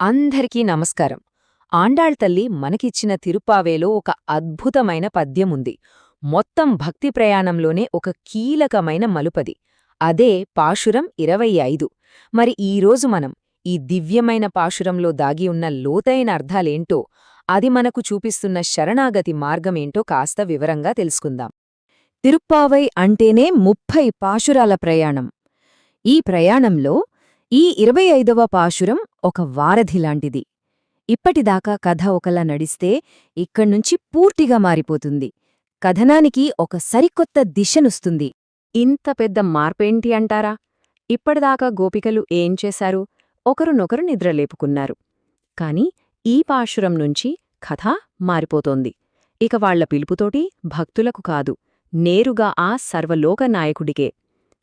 అందరికీ నమస్కారం. ఆండాళ్ తల్లి మనకిచ్చిన తిరుపావేలో ఒక అద్భుతమైన పద్యముంది. మొత్తం భక్తి ప్రయాణంలోనే ఒక కీలకమైన మలుపది. అదే పాశురం ఇరవై ఐదు. మరి ఈరోజు మనం ఈ దివ్యమైన పాశురంలో దాగి ఉన్న లోతైన అర్థాలేంటో అది మనకు చూపిస్తున్న శరణాగతి మార్గమేంటో కాస్త వివరంగా తెలుసుకుందాం. తిరుప్పావై అంటేనే ముప్పై పాశురాల ప్రయాణం. ఈ ప్రయాణంలో ఈ ఇరవై ఐదవ పాశురం ఒక వారధిలాంటిది ఇప్పటిదాకా కథ ఒకలా నడిస్తే ఇక్కడ్నుంచి పూర్తిగా మారిపోతుంది. కథనానికి ఒక సరికొత్త దిశనుస్తుంది. ఇంత పెద్ద మార్పేంటి అంటారా? ఇప్పటిదాకా గోపికలు ఏం చేశారు? ఒకరునొకరు నిద్రలేపుకున్నారు కాని ఈ పాశురం నుంచి కథ మారిపోతోంది. ఇక వాళ్ళ పిలుపుతోటి భక్తులకు కాదు నేరుగా ఆ సర్వలోక నాయకుడికే.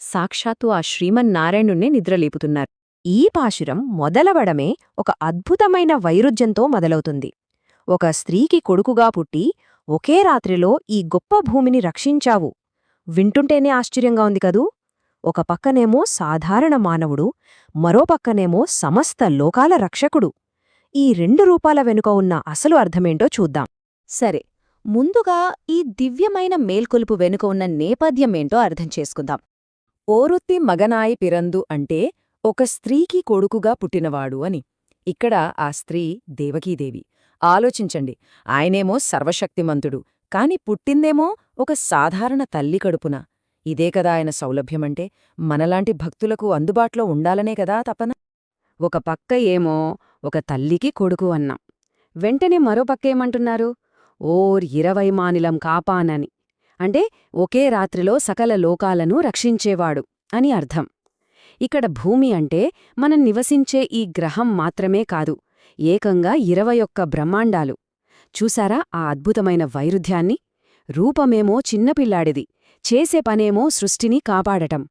సాక్షాత్తు ఆ శ్రీమన్నారాయణుణ్ణే నిద్రలేపుతున్నారు ఈ పాశురం మొదలవడమే ఒక అద్భుతమైన వైరుధ్యంతో మొదలవుతుంది. ఒక స్త్రీకి కొడుకుగా పుట్టి ఒకే రాత్రిలో ఈ గొప్ప భూమిని రక్షించావు. వింటుంటేనే ఆశ్చర్యంగా ఉంది కదూ? ఒక పక్కనేమో సాధారణ మానవుడు మరో పక్కనేమో సమస్త లోకాల రక్షకుడు. ఈ రెండు రూపాల వెనుక ఉన్న అసలు అర్థమేంటో చూద్దాం. సరే ముందుగా ఈ దివ్యమైన మేల్కొలుపు వెనుక ఉన్న నేపథ్యమేంటో అర్థం చేసుకుందాం. ఓరుత్తి మగనాయి పిరందు అంటే ఒక స్త్రీకి కొడుకుగా పుట్టినవాడు అని. ఇక్కడ ఆ స్త్రీ దేవకీదేవి. ఆలోచించండి ఆయనేమో సర్వశక్తిమంతుడు కాని పుట్టిందేమో ఒక సాధారణ తల్లి కడుపున. ఇదే కదా ఆయన సౌలభ్యమంటే మనలాంటి భక్తులకు అందుబాటులో ఉండాలనే కదా తపన. ఒక పక్క ఏమో ఒక తల్లికి కొడుకు అన్నాం. వెంటనే మరో పక్కేమంటున్నారు ఓర్ ఇరవై మానిలం కాపానని. అంటే ఒకే రాత్రిలో సకల లోకాలను రక్షించేవాడు అని అర్థం. ఇక్కడ భూమి అంటే మనం నివసించే ఈ గ్రహం మాత్రమే కాదు ఏకంగా ఇరవై ఒక్క బ్రహ్మాండాలు. చూసారా ఆ అద్భుతమైన వైరుధ్యాన్ని? రూపమేమో చిన్నపిల్లాడిది చేసే పనేమో సృష్టిని కాపాడటం.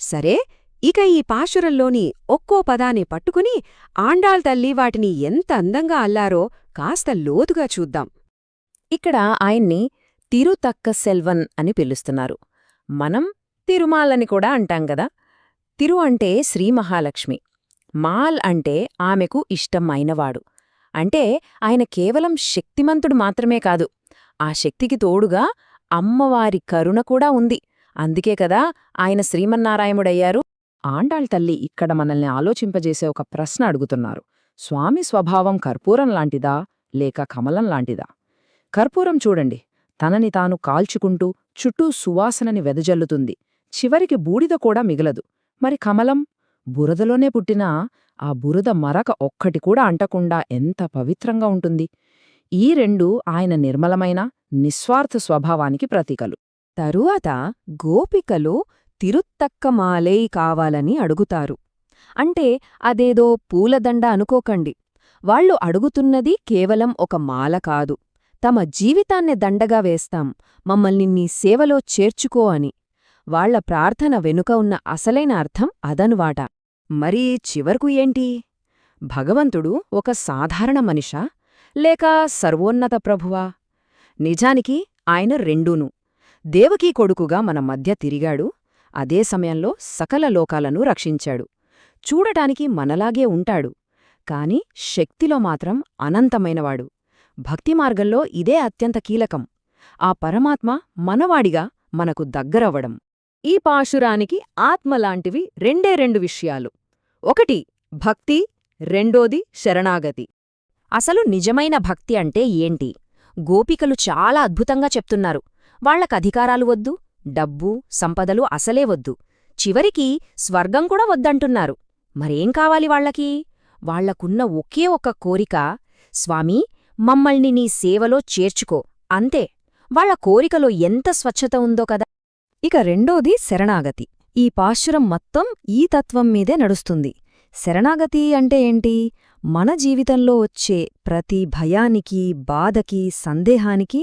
సరే ఇక ఈ పాశురంలోని ఒక్కో పదాన్ని పట్టుకుని ఆండాళ్ తల్లి వాటిని ఎంత అందంగా అల్లారో కాస్త లోతుగా చూద్దాం. ఇక్కడ ఆయన్ని తిరుతక్క సెల్వన్ అని పిలుస్తున్నారు. మనం తిరుమాలని కూడా అంటాం గదా. తిరు అంటే శ్రీమహాలక్ష్మి. మాల్ అంటే ఆమెకు ఇష్టమైనవాడు. అంటే ఆయన కేవలం శక్తిమంతుడు మాత్రమే కాదు ఆ శక్తికి తోడుగా అమ్మవారి కరుణ కూడా ఉంది. అందుకే కదా ఆయన శ్రీమన్నారాయణుడయ్యారు. ఆండాళ్ తల్లి ఇక్కడ మనల్ని ఆలోచింపజేసే ఒక ప్రశ్న అడుగుతున్నారు. స్వామి స్వభావం కర్పూరం లాంటిదా లేక కమలం లాంటిదా? కర్పూరం చూడండి. తనని తాను కాల్చుకుంటూ చుట్టూ సువాసనని వెదజల్లుతుంది. చివరికి బూడిద కూడా మిగలదు. మరి కమలం బురదలోనే పుట్టినా ఆ బురద మరక ఒక్కటి కూడా అంటకుండా ఎంత పవిత్రంగా ఉంటుంది. ఈ రెండు ఆయన నిర్మలమైన నిస్వార్థ స్వభావానికి ప్రతీకలు. తరువాత గోపికలు తిరుత్తక్కమాలే కావాలని అడుగుతారు. అంటే అదేదో పూలదండ అనుకోకండి. వాళ్ళు అడుగుతున్నది కేవలం ఒక మాల కాదు. తమ జీవితాన్ని దండగా వేస్తాం. మమ్మల్ని నీ సేవలో చేర్చుకో అని. వాళ్ళ ప్రార్థన వెనుక ఉన్న అసలైన అర్థం అదనువాట. మరీ చివరకు ఏంటి? భగవంతుడు ఒక సాధారణ మనిషా? లేక సర్వోన్నత ప్రభువా? నిజానికి ఆయన రెండూను. దేవకీ కొడుకుగా మన మధ్య తిరిగాడు. అదే సమయంలో సకల లోకాలను రక్షించాడు. చూడటానికి మనలాగే ఉంటాడు. కాని శక్తిలో మాత్రం అనంతమైనవాడు. భక్తి మార్గంలో ఇదే అత్యంత కీలకం. ఆ పరమాత్మ మనవాడిగా మనకు దగ్గరవ్వడం. ఈ పాశురానికి ఆత్మలాంటివి రెండే రెండు విషయాలు. ఒకటి భక్తి రెండోది శరణాగతి. అసలు నిజమైన భక్తి అంటే ఏంటి? గోపికలు చాలా అద్భుతంగా చెప్తున్నారు. వాళ్ళకధికారాలు వద్దు డబ్బు సంపదలు అసలే వద్దు. చివరికి స్వర్గం కూడా వద్దంటున్నారు. మరేం కావాలి వాళ్ళకి వాళ్ళకున్న ఒకే ఒక్క కోరిక స్వామీ మమ్మల్ని నీ సేవలో చేర్చుకో అంతే. వాళ్ళ కోరికలో ఎంత స్వచ్ఛత ఉందో కదా. ఇక రెండోది శరణాగతి. ఈ పాశురం మొత్తం ఈ తత్వం మీదే నడుస్తుంది. శరణాగతి అంటే ఏంటి? మన జీవితంలో వచ్చే ప్రతి భయానికి బాధకి సందేహానికి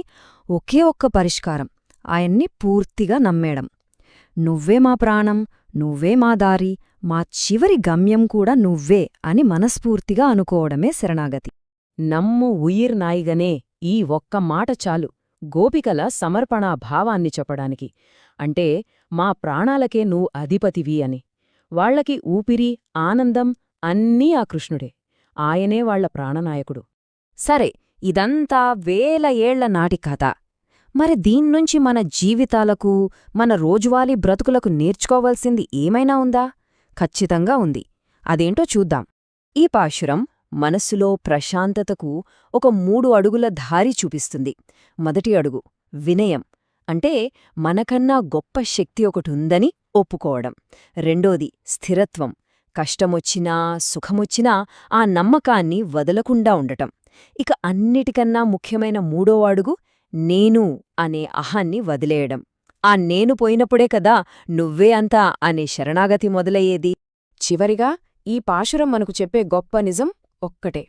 ఒకే ఒక్క పరిష్కారం. ఆయన్ని పూర్తిగా నమ్మేయడం. నువ్వే మా ప్రాణం నువ్వే మా దారి మా చివరి గమ్యం కూడా నువ్వే అని మనస్ఫూర్తిగా అనుకోవడమే శరణాగతి. నమ్ము ఉయిర్ నాయిగనే ఈ ఒక్క మాట చాలు. గోపికల సమర్పణా భావాన్ని చెప్పడానికి. అంటే మా ప్రాణాలకే నువ్వు అధిపతివి అని. వాళ్ళకి ఊపిరి ఆనందం అన్నీ ఆ కృష్ణుడే. ఆయనే వాళ్ళ ప్రాణనాయకుడు. సరే ఇదంతా వేల ఏళ్ళ నాటి కథ. మరి దీన్నుంచి మన జీవితాలకు మన రోజువారీ బ్రతుకులకు నేర్చుకోవలసింది ఏమైనా ఉందా? ఖచ్చితంగా ఉంది. అదేంటో చూద్దాం. ఈ పాశురం మనస్సులో ప్రశాంతతకు ఒక మూడు అడుగుల దారి చూపిస్తుంది. మొదటి అడుగు వినయం. అంటే మనకన్నా గొప్ప శక్తి ఒకటుందని ఒప్పుకోవడం. రెండోది స్థిరత్వం. కష్టమొచ్చినా సుఖమొచ్చినా ఆ నమ్మకాన్ని వదలకుండా ఉండటం. ఇక అన్నిటికన్నా ముఖ్యమైన మూడో అడుగు నేను అనే అహాన్ని వదిలేయడం. ఆ నేను పోయినప్పుడే కదా నువ్వే అంతా అనే శరణాగతి మొదలయ్యేది. చివరిగా ఈ పాశురం మనకు చెప్పే గొప్ప నిజం ఒక్కటే.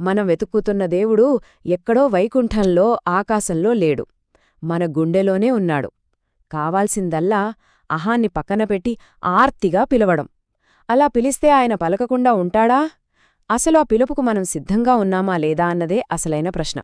మనం వెతుక్కుతున్న దేవుడు ఎక్కడో వైకుంఠంలో ఆకాశంలో లేడు. మన గుండెలోనే ఉన్నాడు. కావాల్సిందల్లా అహాన్ని పక్కన పెట్టి ఆర్తిగా పిలవడం. అలా పిలిస్తే ఆయన పలకకుండా ఉంటాడా? అసలు ఆ పిలుపుకు మనం సిద్ధంగా ఉన్నామా లేదా అన్నదే అసలైన ప్రశ్న.